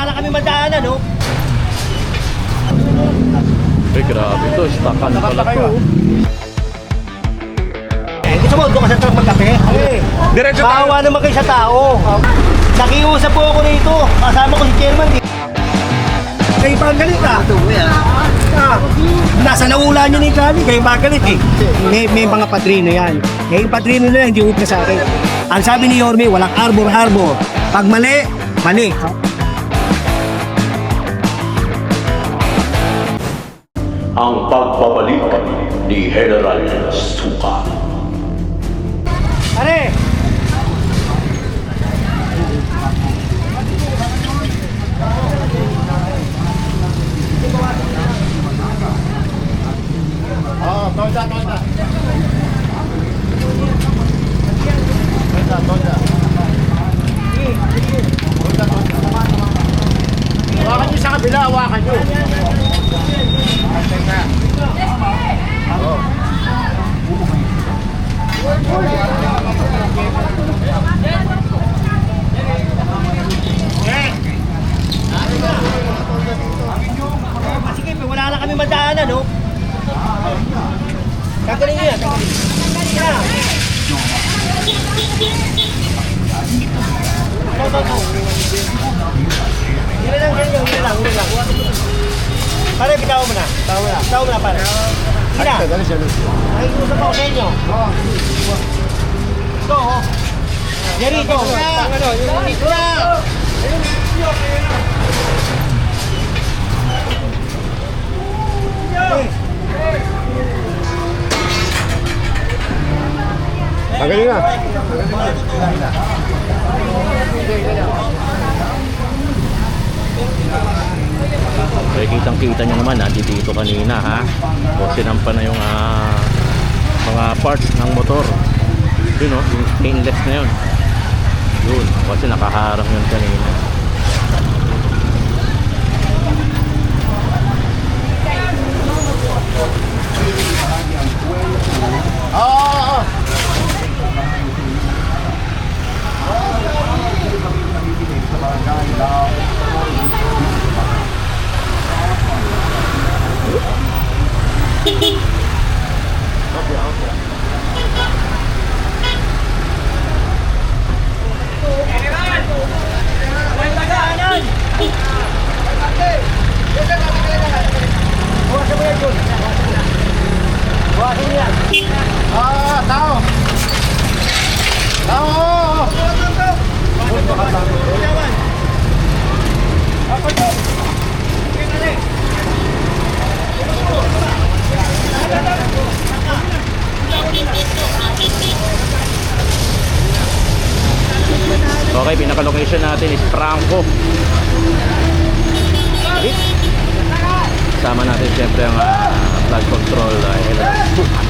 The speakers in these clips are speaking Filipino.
wala na kami madaanan, no? Uy, grabe to. Stakan pala to. Eh, gusto mo, doon ka sa truck magkape? Eh, Diretso tayo. Maawa naman kayo sa tao. Nakiusap po ako rito. Kasama ko si chairman. Eh. Kayo pa ang galit ah. Ah, nasa naula niya ni Kali, kayo pa ang galit eh. May, may mga padrino yan. Eh, yung padrino na yan, hindi huwag na sa akin. Ang sabi ni Yorme, walang arbor-arbor. Pag mali, mali. Ang pagbabalik ni General Suka. Pare! Hawakan nyo sa kabila, hawakan nyo. Ah, Sige, wala na kami madaanan, no? Tanggalin niyo yan. Tanggalin Hila. Ay, usap ako sa inyo. Ito, oh. Jerry, ito. Ang ano, yung ito na. Tanggalin na. Okay, kitang-kita nyo naman, nandito dito kanina ha. O sinampa na yung ah, mga parts ng motor. Yun o, yung stainless na yun. Yun, kasi nakaharang yun kanina. Oo, oo, oo. Buwasan mo yan, Jun. Buwasan mo yan. Ah, tao. Tao. Okay, pinaka-location natin is Franco. Okay. Sama natin siyempre ang ah, flood control uh,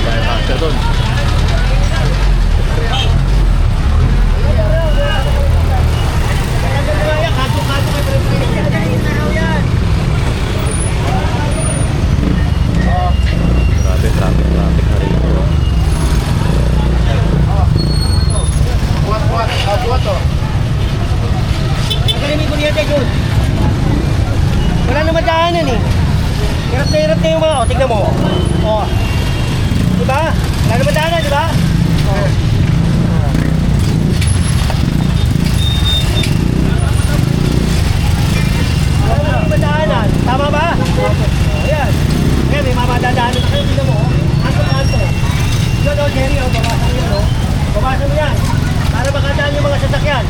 tayo kasya doon. Grabe, traffic, traffic na rin. Buwat, buwat. Ah, buwat, oh. Magaling ko niya, Jun. Wala naman daanan eh. Hirap na yung mga, oh, tignan mo. Oh. Diba? Wala naman daanan, diba? Oh. Wala naman daanan. Tama ba? Oh, ayan. Ngayon, may mamadadaanan na kayo. Tignan mo. oh. Anto na anto. Yun, oh, Jerry, oh. Bawasan yan, oh. Bawasan mo yan. Para makadaan yung mga sasakyan.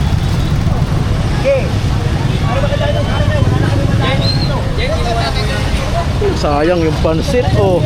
Okay. Para makadaan yung sasakyan. Wala na kami madaanan dito. Sayang yung pansit, oh.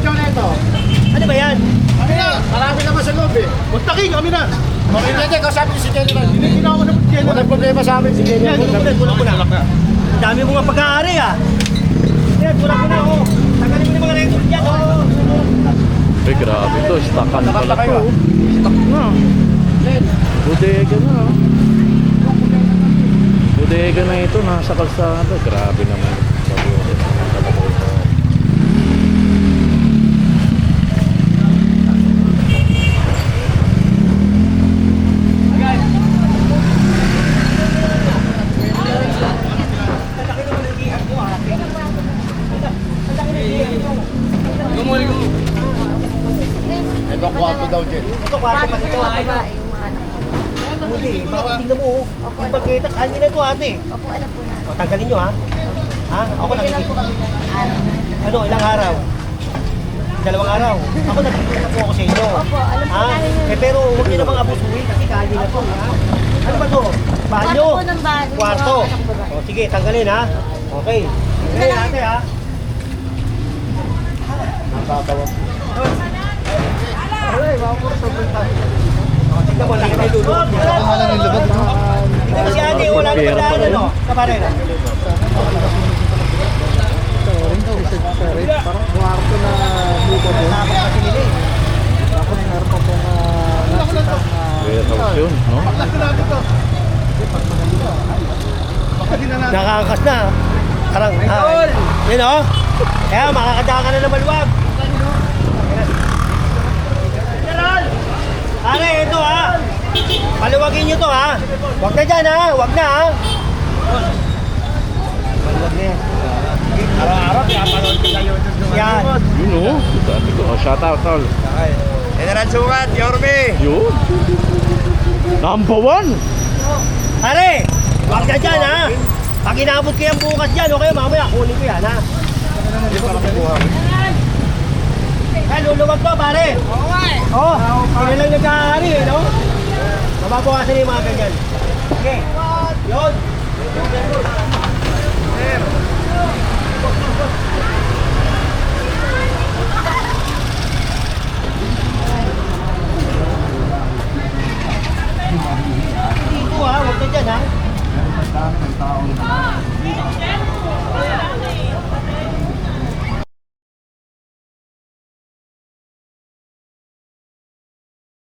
daw na ito. Ano ba yan? Kami na. Marami naman sa loob eh. Magtaki, kami na. Okay na. Hindi, kausapin si Kenny na. Hindi, ginawa ko na po Kenny. Walang problema sa amin si Kenny. Yan, tulak ko na. Ang dami mong pag-aari ah. Yan, tulak ko na ako. Tagalin mo yung mga record yan. Oh. Eh, grabe to. Stakan pala to. Ah. Stak na. Hmm. Bodega na. Ah. Bodega na ito. Nasa kalsada. Grabe naman. Hindi, baka tingnan mo oh. Yung pagkita, kanya na ito ate. Opo, alam po na. O, tanggalin nyo ha. Ha? Ako nakikita. Ano, ilang araw? Dalawang araw. Ako nakikita po ako sa inyo. Opo, alam po Ha? namin yun. Eh, pero huwag niyo namang abusuhin kasi kanya na to. Ha? Ano ba to? Banyo? Kwarto po ng banyo. Kwarto. Mga po? O, sige, tanggalin ha. Okay. Okay, ate ha. Natatawa. Ay, mga puro sobrang tayo. O, tignan mo, laki na yung lulubog niya. Ako nga lang yung lubog. Tignan mo si ate, wala naman Pera pa daan rin. ano. Kapare. Parang kwarto na lupa doon. Tapos kasi nila eh. Tapos meron pa pong nakita na Warehouse yun, no? Nakakakas na. Parang, ah, yun o. Kaya makakadaan ka na ng maluwag. Pare, ito ha. Paluwagin nyo to ha. Huwag na dyan ha. Huwag na ha. Maluwag na yan. Araw-araw, pinapanood ko kayo. Yan. Yun, oh. Sabi ko, shout out, tol. General Sukat, Yorme! Yun. Number one. Pare, huwag na dyan ha. Pag inabot ko yan bukas dyan, okay, mamaya kunin ko yan ha. Hindi pa nakukuha. Luluwag to, pare. Oo nga eh. Oo, sila lang nag-aari eh, no? Mababawasan yung mga ganyan. Okay. Yun.